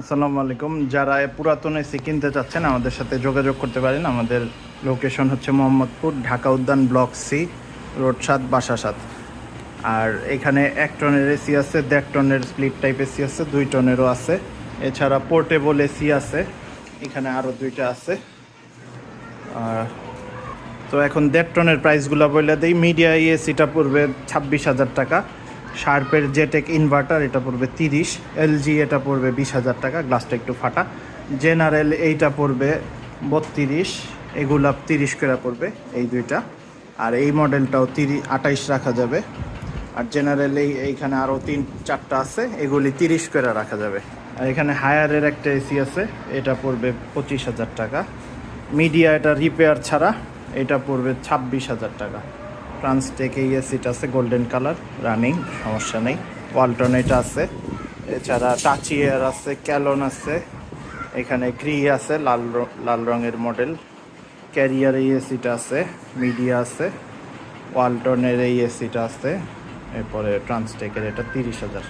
আসসালামু আলাইকুম। যারা পুরাতন এসি কিনতে চাচ্ছেন, আমাদের সাথে যোগাযোগ করতে পারেন। আমাদের লোকেশন হচ্ছে মোহাম্মদপুর, ঢাকা উদ্যান ব্লক সি, রোড সাত, বাসা সাত। আর এখানে এক টনের এসি আছে, দেড় টনের স্প্লিট টাইপ এসি আছে, দুই টনেরও আছে। এছাড়া পোর্টেবল এসি আছে, এখানে আরও দুইটা আছে। আর তো এখন দেড় টনের প্রাইসগুলো বলে দিই। মিডিয়া এসিটা পড়বে ছাব্বিশ হাজার টাকা। শার্পের জেটেক ইনভার্টার, এটা পড়বে তিরিশ, এলজি এটা পড়বে বিশ হাজার টাকা, গ্লাসটা একটু ফাটা। জেনারেল এইটা পড়বে বত্রিশ, এগুলা তিরিশ করে পড়বে এই দুইটা। আর এই মডেলটাও তিরিশ আঠাইশ রাখা যাবে। আর জেনারেল এই, এইখানে আরও তিন, চারটা আছে, এগুলি তিরিশ করে রাখা যাবে। আর এখানে হায়ারের একটা এসি আছে, এটা পড়বে পঁচিশ হাজার টাকা। মিডিয়া এটা রিপেয়ার ছাড়া, এটা পড়বে ছাব্বিশ হাজার টাকা। ট্রান্সটেক ইয়ে সিট আছে গোল্ডেন কালার রানিং সমস্যা নেই। ওয়ালটন আছে। এছাড়া টাচিয়ার আছে ক্যালন আছে। এখানে গ্রি আছে, লাল লাল রঙের মডেল ক্যারিয়ার এই এসিটা আছে মিডিয়া আছে। ওয়ালটনের এই এসিটা আছে। এরপরে ট্রান্সটেকের এটা তিরিশ হাজার।